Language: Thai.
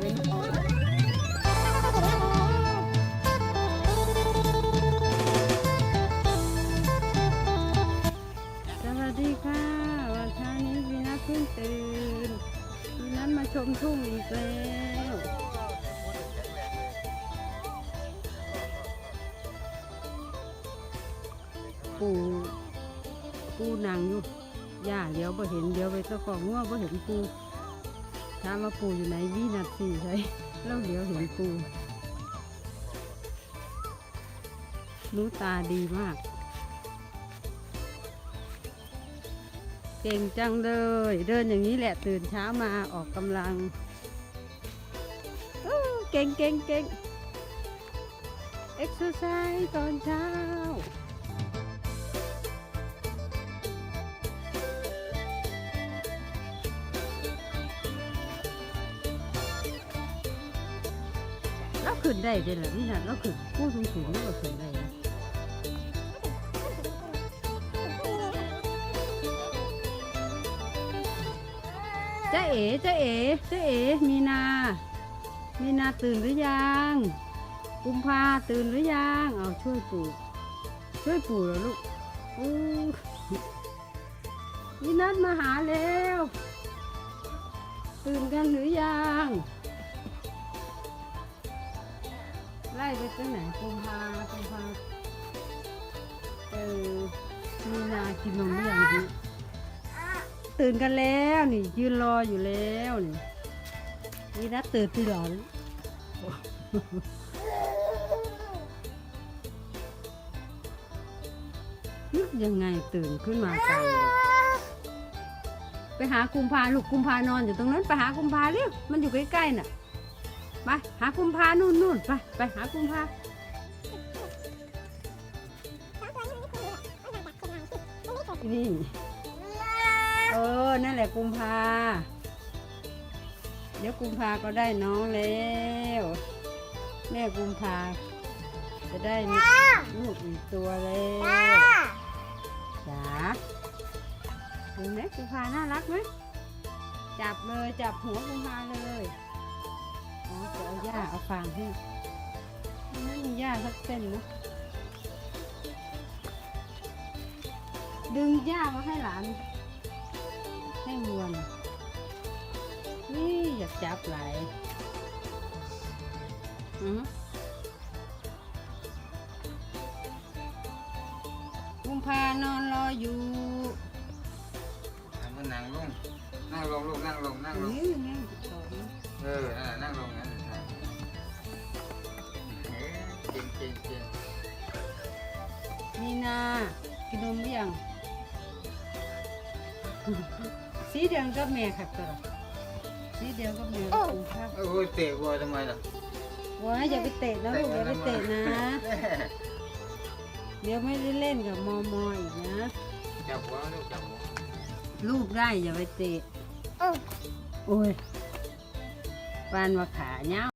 สวัสดีค่ะ วันเช้านี้พี่นัทเพิ่งตื่นพี่นัทมาชมทุ่งอีกแล้วปูปูนางอยู่ย่าเดี๋ยวบ่เห็นเดี๋ยวไปเจ้าของงัวบ่เห็นปู ถามว่าปูอยู่ไหนวินาทีใช่แล้วเดี๋ยวเห็นปูรู้ตาดีมาก เก่งจังเลย เดินอย่างนี้แหละตื่นเช้ามาออกกำลังเออเก่งเก่งเก่งเอ็กซ์ไซส์ตอนเช้า เราขึ้นได้เด้อล่ะนี่นะเราขึ้นผู้สูงสูงเราก็ขึ้นได้นะจ้าเอ๋จ้าเอ๋จ้าเอ๋มีนา มีนาตื่นหรือยัง กุมภาตื่นหรือยัง เอาช่วยปู่ช่วยปู่เหรอลูกอู้มีนัดมาหาแล้ว ตื่นกันหรือยัง ตั้งไหนกุมภากุมภาเออมีนากินนมหรือยังพี่ตื่นกันแล้วนี่ ยืนรออยู่แล้วนี่นี่นัดตื่นที่หลอนนึกยังไงตื่นขึ้นมากลางไปหากุมภาลูกกุมภานอนอยู่ตรงนั้นไปหากุมภาเร็วมันอยู่ใกล้ๆน่ะ ไปหากุมภานู่นนู่นไปไปหากุมภานี่เออ นั่นแหละกุมภาเดี๋ยวกุมภาก็ได้น้องแล้ว แม่กุมภาจะได้ลูกอีกตัวแล้วจ๋าเห็นไหมกุมภาน่ารักไหมจับเลยจับหัวกุมภาเลยอ๋อจะเอา หญ้าเอาฟางให้ไม่มีหญ้าสักเส้นนะดึงหญ้ามาให้หลาน ให้มวนนี่อยากจับไหลอือกุมพานอนรออยู่เอามันนั่งลง นั่งลงลูกนั่งลงนั่งลงนี่นี่สองเออนั่นน่ะนั่งลงนั่นน่ะเออเก่งเก่งเก่งนี่นากินนมหรือยัง สีเดียวกับแม่ค่ะตัวสีเดียวกับแม่กุมภาโอ้ยเตะบอลทำไมล่ะว้ายอย่าไปเตะนะลูกอย่าไปเตะนะ เดี๋ยวไม่ได้เล่นกับมอมออีกนะ จับหัวลูกจับหัว ลูกได้อย่าไปเตะ โอ้ยปานว่าขาเนี้ย